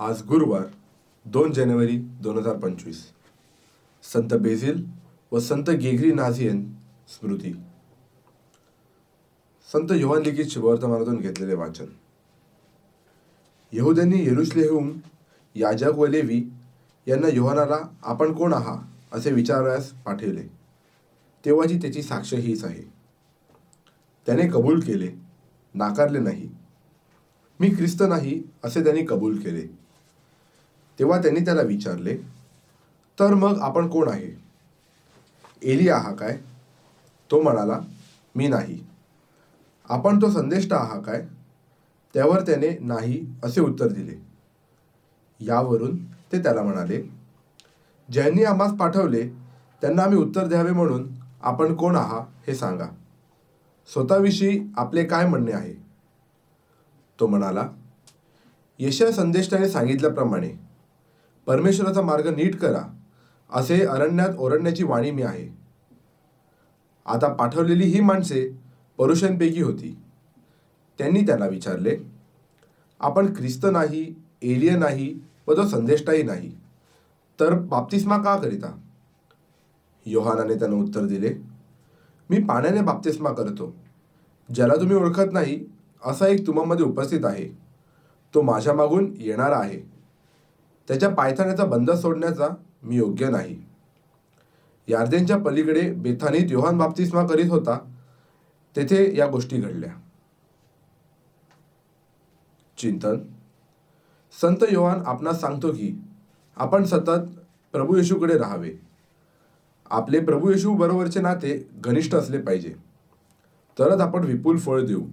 आज गुरुवार दोन जानेवारी दोन हजार पंचवीस. संत बेझिल व संत गेगरी नाझियन स्मृती. संत योहान लिखित शुभवर्तमानातून घेतलेले वाचन. यहुद्यांनी येरुश्लेहून याजक व लेवी यांना योहानाला आपण कोण आहात? असे विचारण्यास पाठवले. तेव्हाची त्याची साक्ष हीच आहे. त्याने कबूल केले नाकारले नाही. मी ख्रिस्त नाही असे त्यांनी कबूल केले. तेव्हा त्यांनी त्याला विचारले तर मग आपण कोण आहे? एली आहा काय? तो म्हणाला मी नाही. आपण तो संदेष्टा आहा काय? त्यावर त्याने नाही असे उत्तर दिले. यावरून ते त्याला म्हणाले ज्यांनी आम्हास पाठवले त्यांना आम्ही उत्तर द्यावे म्हणून आपण कोण आहात हे सांगा. स्वतःविषयी आपले काय म्हणणे आहे? तो म्हणाला यशा संदेष्टाने सांगितल्याप्रमाणे परमेश्वराचा मार्ग नीट करा असे अरण्यात ओरडण्याची वाणी मी आहे. आता पाठवलेली ही माणसे परुषांपैकी होती. त्यांनी त्याला विचारले आपण ख्रिस्त नाही एलिय नाही व तो संदेष्टाही नाही तर बाप्तिस्मा का करिता? योहानाने त्यांना उत्तर दिले मी पाण्याने बाप्तिस्मा करतो. ज्याला तुम्ही ओळखत नाही असा एक तुम्हामध्ये उपस्थित आहे. तो माझ्या मागून येणारा आहे. त्याच्या पायथाण्याचा बंद सोडण्याचा मी योग्य नाही. यार्देनच्या पलीकडे बेथानीत योहान बाप्तिस्मा करीत होता. तेथे या गोष्टी घडल्या. चिंतन. संत योहान आपणास सांगतो की आपण सतत प्रभू येशूकडे राहावे. आपले प्रभू येशू बरोबरचे नाते घनिष्ठ असले पाहिजे. तरच आपण विपुल फळ देऊ.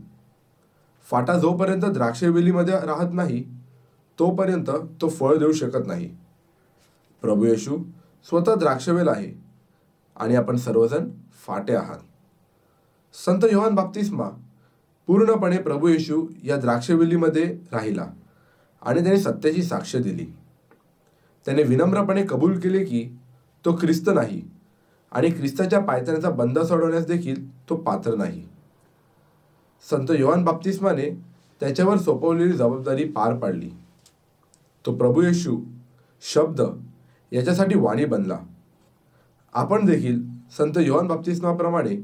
फाटा जोपर्यंत द्राक्षवेलीमध्ये राहत नाही तोपर्यंत तो फळ देऊ शकत नाही. प्रभू येशू स्वतः द्राक्षवेल आहे आणि आपण सर्वजण फाटे आहात. संत योहान बाप्तिस्मा पूर्णपणे प्रभू येशू या द्राक्षवेलीमध्ये राहिला आणि त्याने सत्याची साक्ष दिली. त्याने विनम्रपणे कबूल केले की तो ख्रिस्त नाही आणि ख्रिस्ताच्या पायथ्याचा बंद सोडवण्यास देखील तो पात्र नाही. संत योहान बाप्तिस्माने त्याच्यावर सोपवलेली जबाबदारी पार पाडली. तो प्रभू येशू शब्द याच्यासाठी वाणी बनला. आपण देखील संत योहान बाप्तिस्माप्रमाणे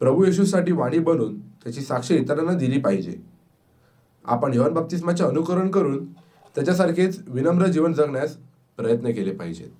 प्रभू येशूसाठी वाणी बनून त्याची साक्ष इतरांना दिली पाहिजे. आपण योहान बाप्तिस्माचे अनुकरण करून त्याच्यासारखेच विनम्र जीवन जगण्यास प्रयत्न केले पाहिजेत.